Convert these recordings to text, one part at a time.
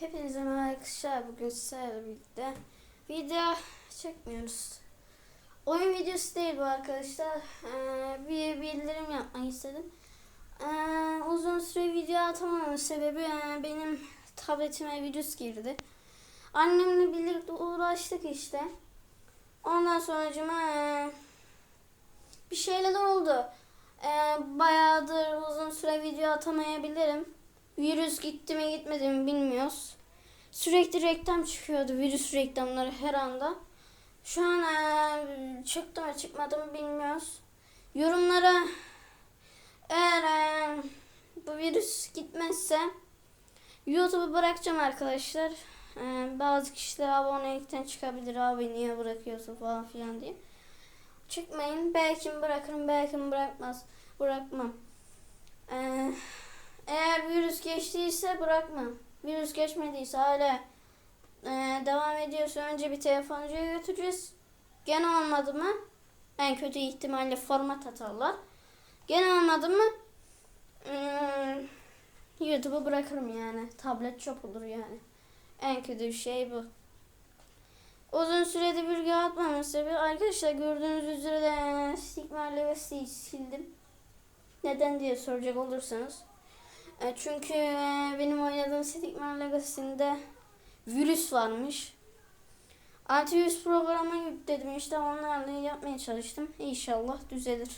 Hepinize merhaba arkadaşlar. Bugün sizlerle birlikte video çekmiyoruz. Oyun videosu değil bu arkadaşlar. Ee, bir bildirim yapmak istedim. Ee, uzun süre video atamamın sebebi e, benim tabletime virüs girdi. Annemle birlikte uğraştık işte. Ondan sonra e, bir şeyler oldu. Ee, bayağıdır uzun süre video atamayabilirim. Virüs gitti mi gitmedi mi bilmiyoruz. Sürekli reklam çıkıyordu virüs reklamları her anda. Şu an eee, çıktı mı çıkmadı mı bilmiyoruz. Yorumlara eğer eee, bu virüs gitmezse YouTube'u bırakacağım arkadaşlar. Eee, bazı kişiler abonelikten çıkabilir abi niye bırakıyorsun falan filan diye. Çıkmayın. Belki bırakırım belki bırakmaz. Bırakmam. Eee eğer virüs geçtiyse bırakmam. Virüs geçmediyse hala e, devam ediyorsa önce bir telefoncuya götüreceğiz. Gene olmadı mı en kötü ihtimalle format atarlar. Gene olmadı mı hmm, YouTube'u bırakırım yani. Tablet çöp olur yani. En kötü şey bu. Uzun sürede bir video atmamın sebebi arkadaşlar gördüğünüz üzere de Stigma Legacy'yi sildim. Neden diye soracak olursanız. E, Çünkü e, benim oynadığım Stickman Legacy'inde virüs varmış. Antivirüs programı yükledim işte onlarla yapmaya çalıştım. İnşallah düzelir.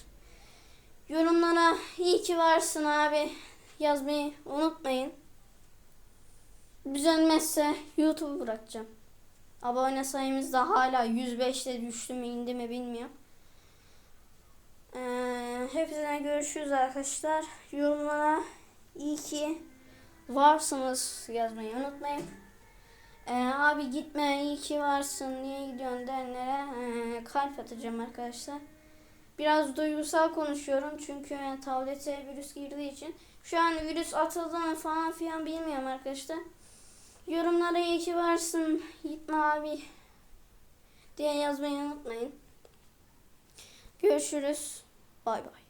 Yorumlara iyi ki varsın abi yazmayı unutmayın. Düzelmezse YouTube'u bırakacağım. Abone sayımız da hala 105'te düştü mü indi mi bilmiyorum. Ee, hepsine görüşürüz arkadaşlar. Yorumlara varsınız yazmayı unutmayın. Ee, abi gitme iyi ki varsın niye gidiyorsun denlere ee, kalp atacağım arkadaşlar. Biraz duygusal konuşuyorum çünkü e, tablete virüs girdiği için. Şu an virüs atıldı falan filan bilmiyorum arkadaşlar. Yorumlara iyi ki varsın gitme abi diye yazmayı unutmayın. Görüşürüz. Bay bay.